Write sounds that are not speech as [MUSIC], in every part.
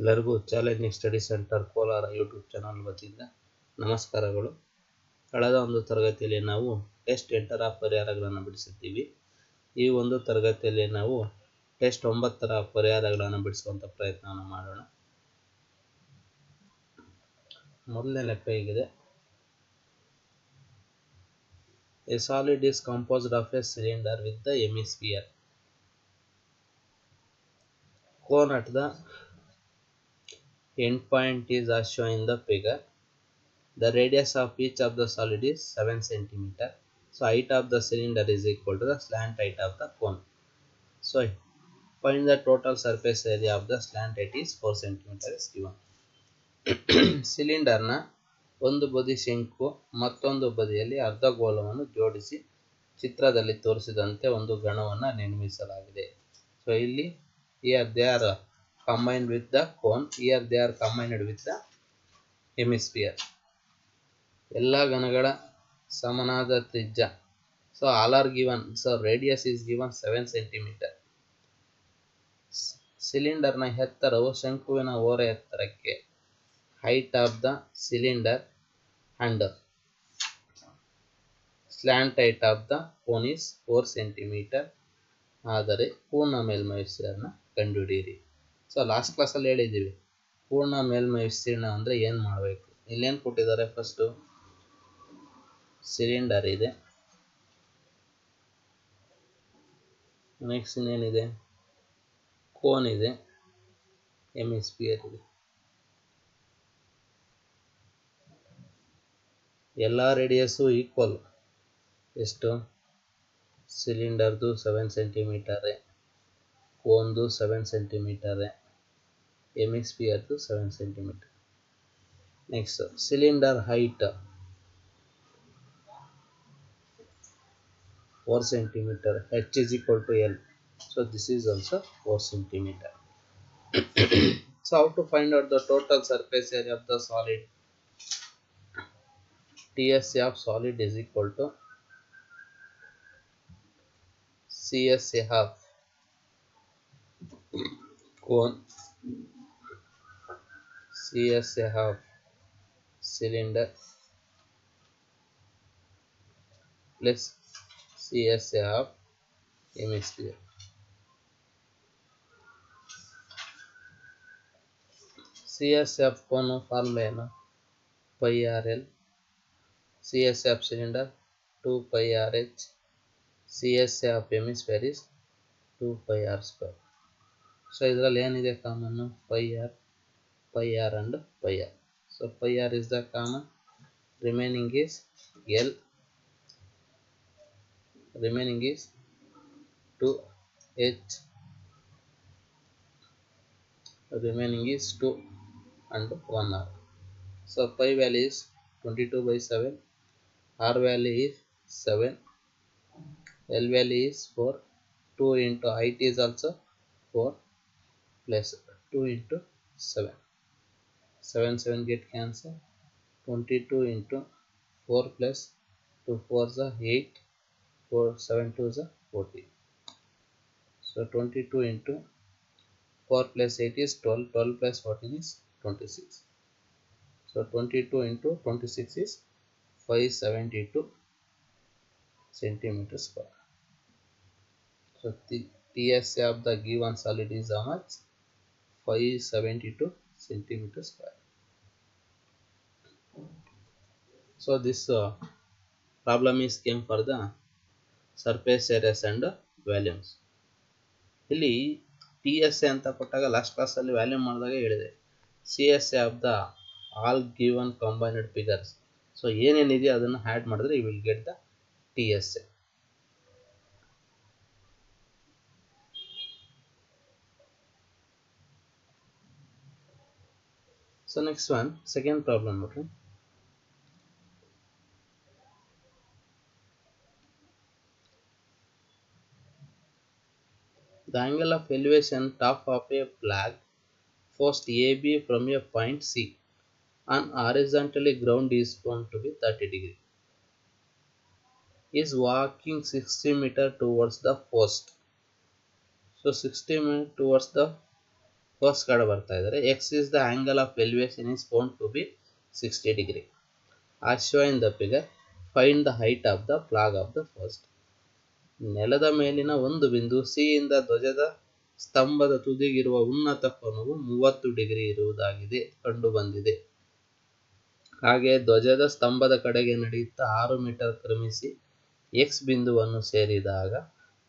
ಎಲ್ಲರಿಗೂ challenging study centre Kolar YouTube channel ವತಿಯಿಂದ ನಮಸ್ಕಾರಗಳು. ಕಳೆದ ಒಂದು ತರಗತಿಯಲ್ಲಿ ನಾವು ಟೆಸ್ಟ್ ಎಂಟರ ಪರಿಹಾರಗಳನ್ನು ಬಿಡಿಸಿದ್ದೀವಿ. ಈ ಒಂದು ತರಗತಿಯಲ್ಲಿ ನಾವು ಟೆಸ್ಟ್ ಒಂಬತ್ತರ ಪರಿಹಾರಗಳನ್ನು ಬಿಡಿಸುವಂಥ ಪ್ರಯತ್ನವನ್ನು ಮಾಡೋಣ. ಮೊದಲನೇ ಲೆಕ್ಕ ಹೀಗಿದೆ. A solid is composed of a cylinder with the hemisphere the end point is as shown in the figure the radius of each of the solid is 7 cm. so height of the cylinder is equal to the slant height of the cone so find the total surface area of the slant height is 4 cm is given cylinder ಸಿಲಿಂಡರ್ನ ಒಂದು ಬದಿ ಶಂಕು ಮತ್ತೊಂದು ಬದಿಯಲ್ಲಿ ಅರ್ಧಗೋಲವನ್ನು ಜೋಡಿಸಿ ಚಿತ್ರದಲ್ಲಿ ತೋರಿಸಿದಂತೆ ಒಂದು ಗಣವನ್ನು ನಿರ್ಮಿಸಲಾಗಿದೆ ಸೊ ಇಲ್ಲಿ ಈ they are with with the cone they they are with the hemisphere ಎಲ್ಲ ಘನಗಳ ಸಮನಾದ ತ್ರಿಜ್ಯ so all are given so radius is given seven centimetre ಸಿಲಿಂಡರ್ನ ಎತ್ತರವು ಶಂಕುವಿನ ಓರೆ ಎತ್ತರಕ್ಕೆ height of the cylinder and slant height of the cone is 4 centimeter. ಆದರೆ ಪೂರ್ಣ ಮೇಲ್ಮೈ ಕಂಡುಹಿಡಿಯಿರಿ. ಸೊ ಲಾಸ್ಟ್ ಕ್ಲಾಸಲ್ಲಿ ಹೇಳಿದ್ದೀವಿ, ಪೂರ್ಣ ಮೇಲ್ಮೈ ವಿಸ್ತೀರ್ಣ ಅಂದರೆ ಏನು ಮಾಡಬೇಕು? ಇಲ್ಲೇನು ಕೊಟ್ಟಿದ್ದಾರೆ ಫಸ್ಟು ಸಿಲಿಂಡರ್ ಇದೆ. ನೆಕ್ಸ್ಟ್ ಇನ್ನೇನಿದೆ? ಕೋನ್ ಇದೆ. ಎಂ ಎಸ್ ಪಿ ಎಲ್ ಇದೆ ಎಲ್ಲ ರೇಡಿಯಸ್ಸು ಈಕ್ವಲ್ ಎಷ್ಟು ಸಿಲಿಂಡರ್ದು ಸೆವೆನ್ ಸೆಂಟಿಮೀಟರೇ ಕೋನ್ದು ಸೆವೆನ್ ಸೆಂಟಿಮೀಟರೇ M X P to 7 cm. Next, cylinder height 4 cm, H is equal to L. So, this is also 4 cm. [COUGHS] so, how to find out the total surface area of the solid? TSA of solid is equal to CSA half [COUGHS] cone CSA half cylinder plus CSA half hemisphere CSA of cone formula ಏನು pi RL CSA of cylinder 2 pi RH CSA of hemisphere is 2 pi R square so ಇದರಲ್ಲಿ ಏನಿದೆ ಕಾಮನ್ನು pi R pi R and pi R so pi R is the common remaining is L remaining is two H remaining is two and one R so pi value is 22 by 7 R value is 7 L value is 4 2 into height is also 4 plus 2 into 7 7 7 get cancel 22 into 4 plus 2 4 is 8 4 7 2 is 40 so 22 into 4 plus 8 is 12 12 plus 14 is 26 so 22 into 26 is 572 centimeter square. So the TSA of the given solid is how much? 572 centimeter square. So this uh, problem is came for the surface areas and volumes ಇಲ್ಲಿ T S A ಅಂತ ಕೊಟ್ಟಾಗ last ಕ್ಲಾಸಲ್ಲಿ volume ಮಾಡಿದಾಗ ಹೇಳಿದೆ. C S A of the all given combined figures so ಏನೇನಿದೆಯೋ ಅದನ್ನು add ಮಾಡಿದ್ರೆ you will get the T S A so next one second problem okay? The angle of elevation top of a flag post AB from a point C. And horizontally ground is found to be 30 degree. Is walking 60 meter towards the post. So 60 meter towards the ಗೋಸ್ಕರ ಬರ್ತಾ ಇದ್ದಾರೆ. X is the angle of elevation is found to be sixty degree in the figure find the height of the flag of the first ನೆಲದ ಮೇಲಿನ ಒಂದು ಬಿಂದು C ಇಂದ ಧ್ವಜದ ಸ್ತಂಭದ ತುದಿಗಿರುವ ಉನ್ನತ ಕೋನವು ಮೂವತ್ತು ಡಿಗ್ರಿ ಇರುವುದಾಗಿದೆ ಕಂಡು ಬಂದಿದೆ ಹಾಗೆ ಧ್ವಜದ ಸ್ತಂಭದ ಕಡೆಗೆ ನಡೆಯುತ್ತಾ ಆರು ಮೀಟರ್ ಕ್ರಮಿಸಿ ಎಕ್ಸ್ ಬಿಂದುವನ್ನು ಸೇರಿದಾಗ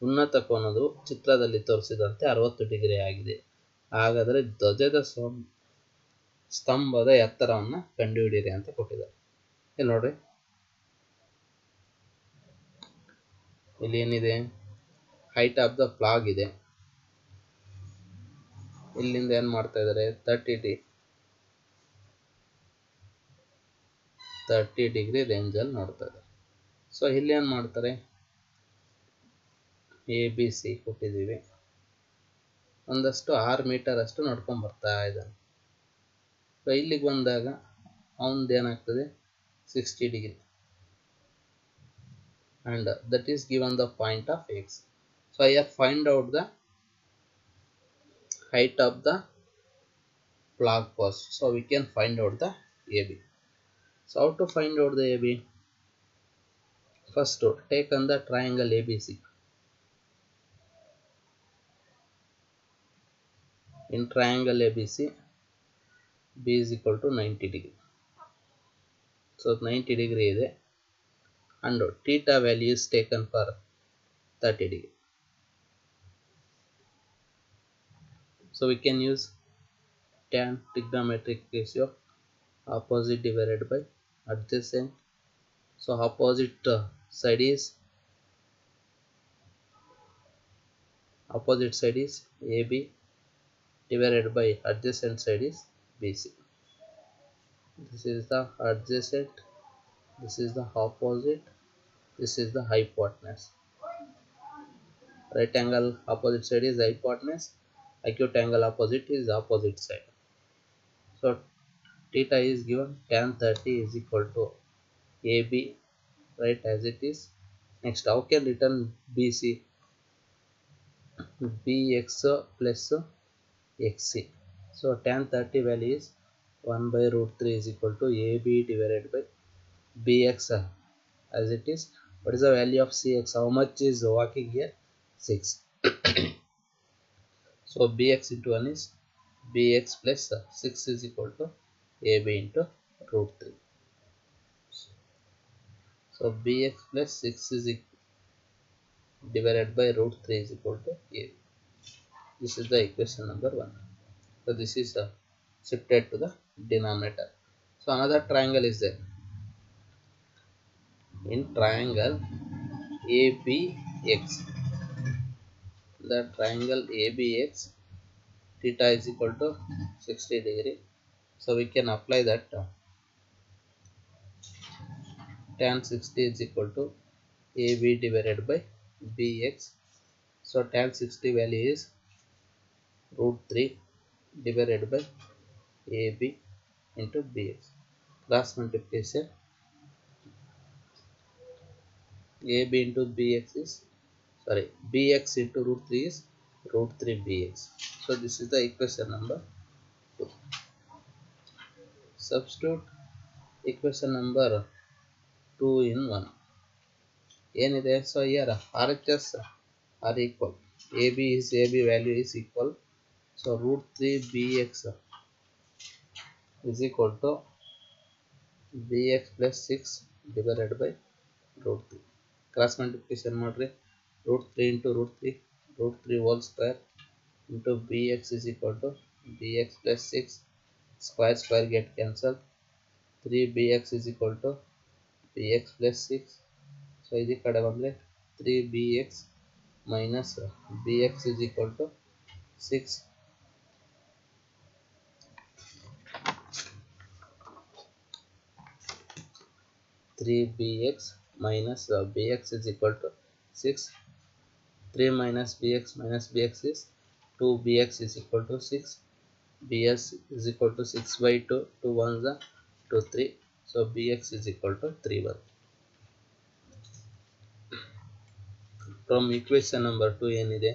ಉನ್ನತ ಕೋನವು ಚಿತ್ರದಲ್ಲಿ ತೋರಿಸಿದಂತೆ ಅರವತ್ತು ಡಿಗ್ರಿ ಆಗಿದೆ. ಹಾಗಾದರೆ ಧ್ವಜದ ಸ್ತಂಭದ ಎತ್ತರವನ್ನು ಕಂಡುಹಿಡಿಯಿರಿ ಅಂತ ಕೊಟ್ಟಿದ್ದಾರೆ. ಇಲ್ಲಿ ನೋಡ್ರಿ. ಇಲ್ಲಿ ಏನಿದೆ? ಹೈಟ್ ಆಫ್ ದ ಫ್ಲಾಗ್ ಇದೆ. ಇಲ್ಲಿಂದ ಏನು ಮಾಡ್ತಾ ಇದ್ದಾರೆ? ತರ್ಟಿ ಡಿ ತರ್ಟಿ ಡಿಗ್ರಿ ರೇಂಜಲ್ಲಿ ನೋಡ್ತಾ ಇದ್ದಾರೆ. ಸೊ ಇಲ್ಲಿ ಏನು ಮಾಡ್ತಾರೆ? ಎ ಬಿ ಸಿ ಕೊಟ್ಟಿದ್ದೀವಿ. ಒಂದಷ್ಟು ಆರು ಮೀಟರ್ ಅಷ್ಟು ನಡ್ಕೊಂಡು ಬರ್ತಾ ಇದ್ದಾನೆ. ಸೊ ಇಲ್ಲಿಗೆ ಬಂದಾಗ ಅವನದ್ದು ಏನಾಗ್ತದೆ? Sixty degree and that is given the point of X so I are find out the height of the flag pass so we can find out the A B so out to find out the A B first take and triangle A B sick In triangle ABC, B is equal to 90 degree. So 90 degree ಇದೆ and theta value is taken for 30 degree. So we can use tan trigonometric ratio opposite divided by adjacent. So opposite uh, side is opposite side is AB divided by adjacent side is BC. This is the adjacent this is the opposite this is the hypotenuse. Right angle opposite side is hypotenuse acute angle opposite is opposite side. So theta is given tan 30 is equal to ab right as it is. Next how can written bc bx plus xc so tan 30 value is 1 by root 3 is equal to ab divided by bx uh, as it is what is the value of cx how much is walking here 6 so bx into 1 is bx plus uh, 6 is equal to ab into root 3 so bx plus 6 is divided by root 3 is equal to ab this is the equation number 1 so this is uh, shifted to the denominator so another triangle is there in triangle ABX. The triangle ABX theta is equal to 60 degree. So we can apply that uh, tan 60 is equal to AB divided by BX. So tan 60 value is root 3 divided by AB into BX. Cross multiplication AB into BX is sorry BX into root 3 is root 3 BX. So this is the equation number 2. Substitute equation number 2 in 1. ಏನಿದೆ so here R H S are equal A B is A B value is equal so root three B X is equal to B X plus six divided by root three cross multiplication ಮಾಡಿರಿ root three into root three root three whole square into B X is equal to B X plus six square square get cancel three B X is equal to B X plus six so ಇದರ ಕಡೆ ಬಂದರೆ three B X minus B X is equal to six three B X minus uh, bx is equal to 6 3 minus bx minus bx is 2 bx is equal to 6 bs is equal to 6 by 2 2 ones are 2 3 so bx is equal to 3 1 from equation number 2 ಏನಿದೆ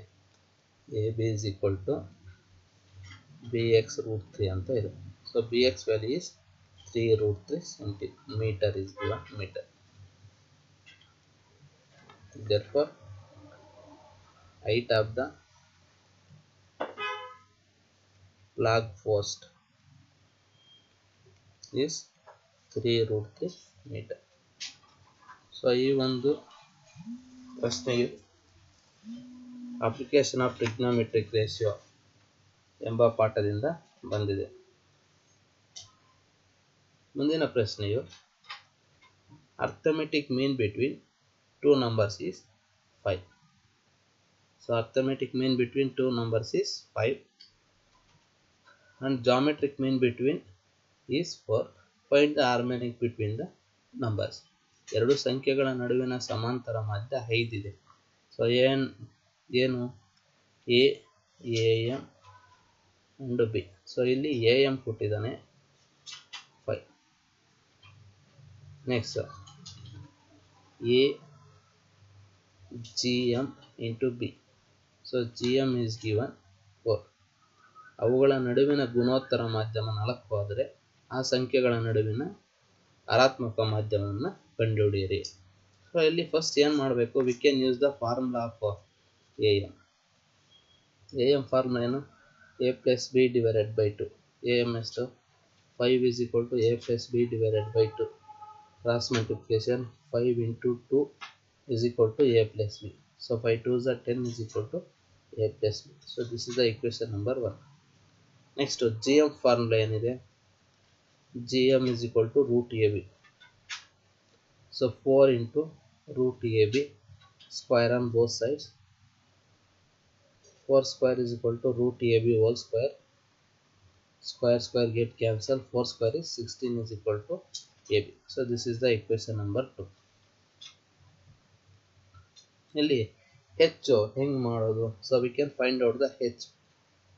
ab is equal to B X root three ಅಂತ ಇದೆ so B X is three root three centimetre is given meter therefore height of the flag post is 3 root 3 meter so ಈ ಒಂದು ಪ್ರಶ್ನೆಯು application of trigonometric ratio ಎಂಬ ಪಾಠದಿಂದ ಬಂದಿದೆ ಮುಂದಿನ ಪ್ರಶ್ನೆಯು arithmetic mean between two numbers is five so arithmetic mean between two numbers is five and geometric mean between is four find the harmonic between the numbers ಎರಡು ಸಂಖ್ಯೆಗಳ ನಡುವಿನ ಸಮಾಂತರ ಮಧ್ಯ ಐದಿದೆ ಸೊ ಏನ್, ಏನು? A A M and B so ಇಲ್ಲಿ A M ಕೊಟ್ಟಿದ್ದಾನೆ five next A G M into B so G M is given four ಅವುಗಳ ನಡುವಿನ ಗುಣೋತ್ತರ ಮಾಧ್ಯಮ ನಾಲ್ಕು ಆದರೆ, ಆ ಸಂಖ್ಯೆಗಳ ನಡುವಿನ ಅರಾತ್ಮಕ ಮಾಧ್ಯಮವನ್ನು ಕಂಡುಹಿಡಿಯಿರಿ. ಸೊ ಇಲ್ಲಿ ಫಸ್ಟ್ ಏನು ಮಾಡಬೇಕು? We can use the formula of A M A M formula ಏನು? A plus B divided by two A M ಎಷ್ಟು? Five is equal to A plus B divided by two cross multiplication five into two is equal to A plus B so five two the ten is equal to A plus B so this is the equation number one next G M formula ಏನಿದೆ G M is equal to root A B so four into root A B square on both sides four square is equal to root A B whole square square square get cancel four square is sixteen So, this is a equation number two ಇಲ್ಲಿ ಹೆಚ್ಚು ಹೆಂಗೆ ಮಾಡೋದು? So we can find out the H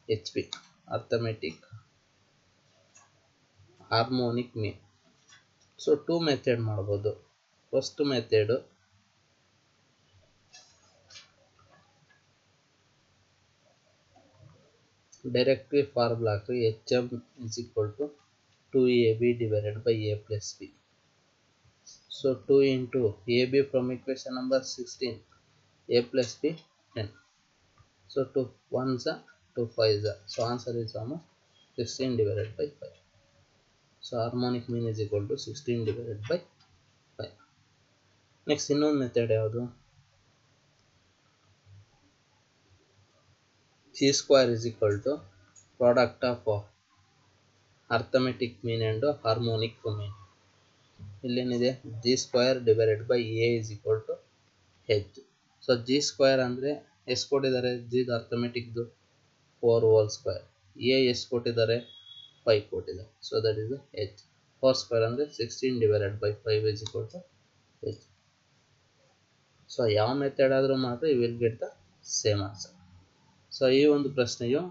H P arithmetic harmonic mean so two method ಮಾಡ್ಬೋದು. First method directly formula hockey H M is equal to two A B divided by A plus B so two into A B from equation number sixteen A plus B ten so two one ಝ two five ಝ so answer is almost sixteen divided by five so harmonic mean is equal to sixteen divided by five next ಇನ್ನೊಂದು method ಯಾವುದು? G square is equal to product of arithmetic mean and harmonic mean ಇಲ್ಲೇನಿದೆ? G square divided by A is equal to H so G square ಅಂದರೆ ಎಷ್ಟು ಕೊಟ್ಟಿದ್ದಾರೆ? ಜಿದು ಅರ್ಥಮೆಟಿಕ್ದು four whole square A ಎಷ್ಟು ಕೊಟ್ಟಿದ್ದಾರೆ? Five ಕೊಟ್ಟಿದ್ದಾರೆ. So that is H four square ಅಂದರೆ sixteen divided by five is equal to H so ಯಾವ ಮೆಥಡ್ ಆದರೂ ಮಾತ್ರ you will get the same answer so ಈ ಒಂದು ಪ್ರಶ್ನೆಯು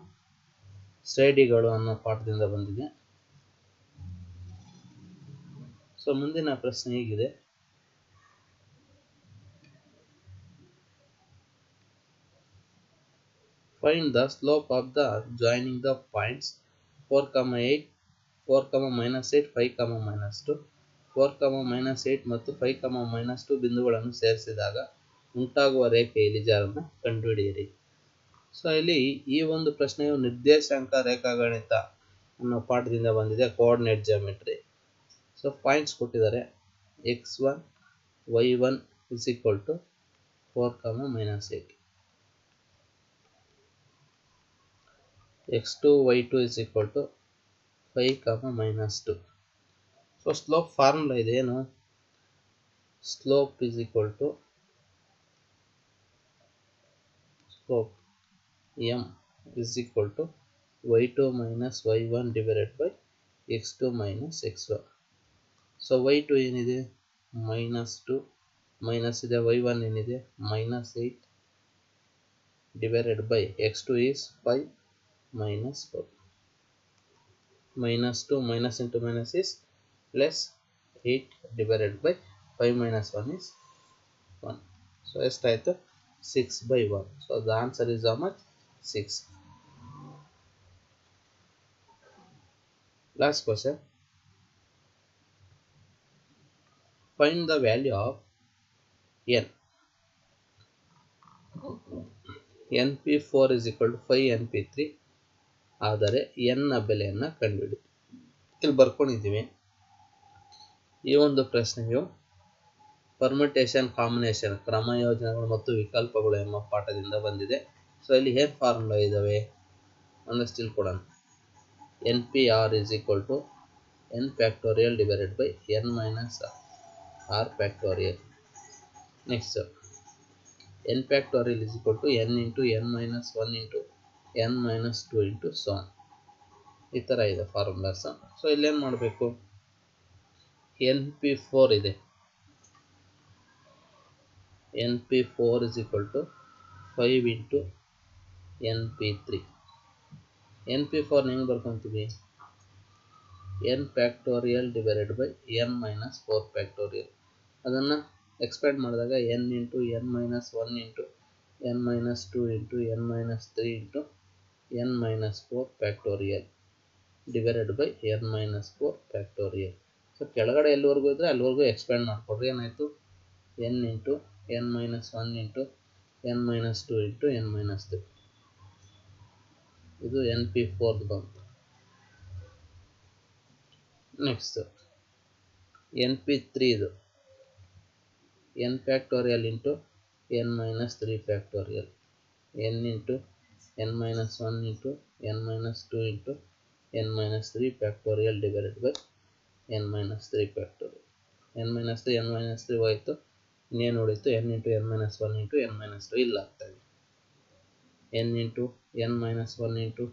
ಸ್ಟಡಿಗಳು ಅನ್ನೋ ಪಾಠದಿಂದ ಬಂದಿದೆ. ಸೊ ಮುಂದಿನ ಪ್ರಶ್ನೆ ಹೇಗಿದೆ. Find the slope of the joining the points four comma eight four comma minus eight five comma minus two four comma minus eight ಮತ್ತು ಫೈವ್ ಕಮ ಮೈನಸ್ ಟು ಬಿಂದುಗಳನ್ನು ಸೇರಿಸಿದಾಗ ಉಂಟಾಗುವ ರೇಖೆ ಇಳಿಜಾರನ್ನು ಕಂಡುಹಿಡಿಯಿರಿ. ಸೊ ಇಲ್ಲಿ ಈ ಒಂದು ಪ್ರಶ್ನೆಯು ನಿರ್ದೇಶಾಂಕ ರೇಖಾಗಣಿತ ಅನ್ನೋ ಪಾಠದಿಂದ ಬಂದಿದೆ. ಕೋಆರ್ಡಿನೇಟ್ ಜಿಯೋಮೆಟ್ರಿ ಸೊ ಪಾಯಿಂಟ್ಸ್ ಕೊಟ್ಟಿದ್ದಾರೆ. X one Y one is equal to four comma minus eight X two Y two is equal to five comma minus two so slope formula ಇದೆ ಏನು? Slope is equal to slope m is equal to y2 minus y1 divided by x2 minus x1 so y2 ಏನಿದೆ? Minus two minus ಇದೆ y1 ಏನಿದೆ? Minus eight divided by X two is five minus four minus two minus into minus is plus eight divided by five minus one is one so ಎಷ್ಟಾಯಿತು? Six by one so the answer is how much? 6 Last question. Find the value of n. np4 is equal to 5 np3 ಆದರೆ n ನ ಬೆಲೆಯನ್ನು ಕಂಡುಹಿಡಿ. ಇಲ್ಲಿ ಬರ್ಕೊಂಡಿದ್ದೀವಿ. ಈ ಒಂದು ಪ್ರಶ್ನೆಯು permutation combination ಕ್ರಮಯೋಜನೆಗಳು ಮತ್ತು ವಿಕಲ್ಪಗಳು ಎಂಬ ಪಾಠದಿಂದ ಬಂದಿದೆ. ಸೊ ಇಲ್ಲಿ ಏನು ಫಾರ್ಮುಲಾ ಇದ್ದಾವೆ ಒಂದಷ್ಟು ತಿಳ್ಕೊಡೋಣ n P r is equal to n factorial divided by n minus r factorial next n factorial is equal to n into n minus one into n minus two into so on ಈ ಥರ ಇದೆ formulas so ಇಲ್ಲೇನು ಮಾಡಬೇಕು? N P four ಇದೆ. N P four is equal to five into n P three n P ಫೋರ್ನ ಹೆಂಗೆ ಬರ್ಕೊತೀವಿ? N factorial divided by n minus four factorial ಅದನ್ನು expand ಮಾಡಿದಾಗ n into n minus one into n minus two into n minus three into n minus four factorial divided by n minus four factorial so ಕೆಳಗಡೆ ಎಲ್ಲಿವರೆಗೂ ಇದ್ದರೆ ಅಲ್ಲಿವರೆಗೂ expand ಮಾಡಿಕೊಡ್ರಿ. ಏನಾಯಿತು? N into n minus one into n minus two into n minus three ಇದು N P ಫೋರ್ದು ಬಂತು. Next N P ತ್ರೀದು n factorial into n minus three factorial n into n minus one into n minus two into n minus three factorial divided by n minus three factorial n minus three n minus three ಹೋಯಿತು ಇನ್ನೇನು ಉಳಿತು n into n minus one into n minus two ಇಲ್ಲ ಆಗ್ತಾಯಿದೆ n into n minus one into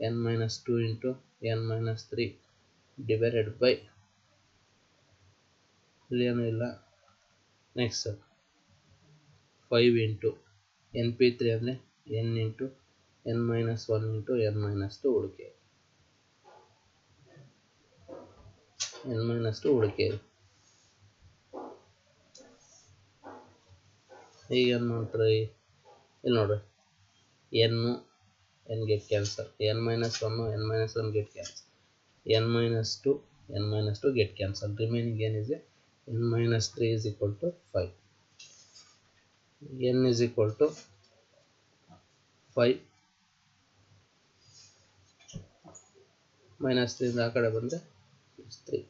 n minus two into n minus three divided by ಇಲ್ಲೇನೂ ಇಲ್ಲ next five into n P three ಅಂದರೆ n into n minus one into n minus two ಉಳಿಕೆ n minus two ಉಳಿಕೆ ಈಗ ಏನು ಮಾಡ್ತಾರೆ? ಇಲ್ಲಿ ನೋಡ್ರಿ. ಎನ್ನು N get cancel N minus one N minus one get cancel N minus two N minus two get cancel remaining ಏನಿದೆ N minus three is equal to five N is equal to five minus ತ್ರೀಯಿಂದ ಆ ಕಡೆ ಬಂದರೆ three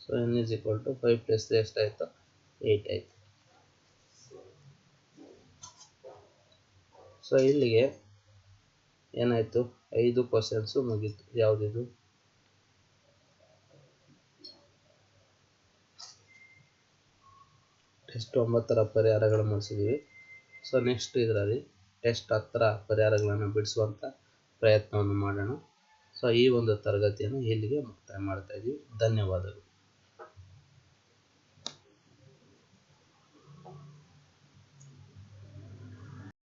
so N is equal to five plus three ಎಷ್ಟಾಯಿತು eight ಆಯಿತು. So ಇಲ್ಲಿಗೆ ಏನಾಯಿತು? ಐದು questions ಮುಗೀತು. ಯಾವುದಿದು? ಟೆಸ್ಟ್ ಒಂಬತ್ತರ ಪರಿಹಾರಗಳು ಮಾಡಿಸಿದ್ದೀವಿ ಸೊ ನೆಕ್ಸ್ಟ್ ಇದರಲ್ಲಿ ಟೆಸ್ಟ್ ಹತ್ತರ ಪರಿಹಾರಗಳನ್ನು ಬಿಡಿಸುವಂಥ ಪ್ರಯತ್ನವನ್ನು ಮಾಡೋಣ. ಸೊ ಈ ಒಂದು ತರಗತಿಯನ್ನು ಇಲ್ಲಿಗೆ ಮುಕ್ತಾಯ ಮಾಡ್ತಾ ಇದ್ದೀವಿ ಧನ್ಯವಾದಗಳು.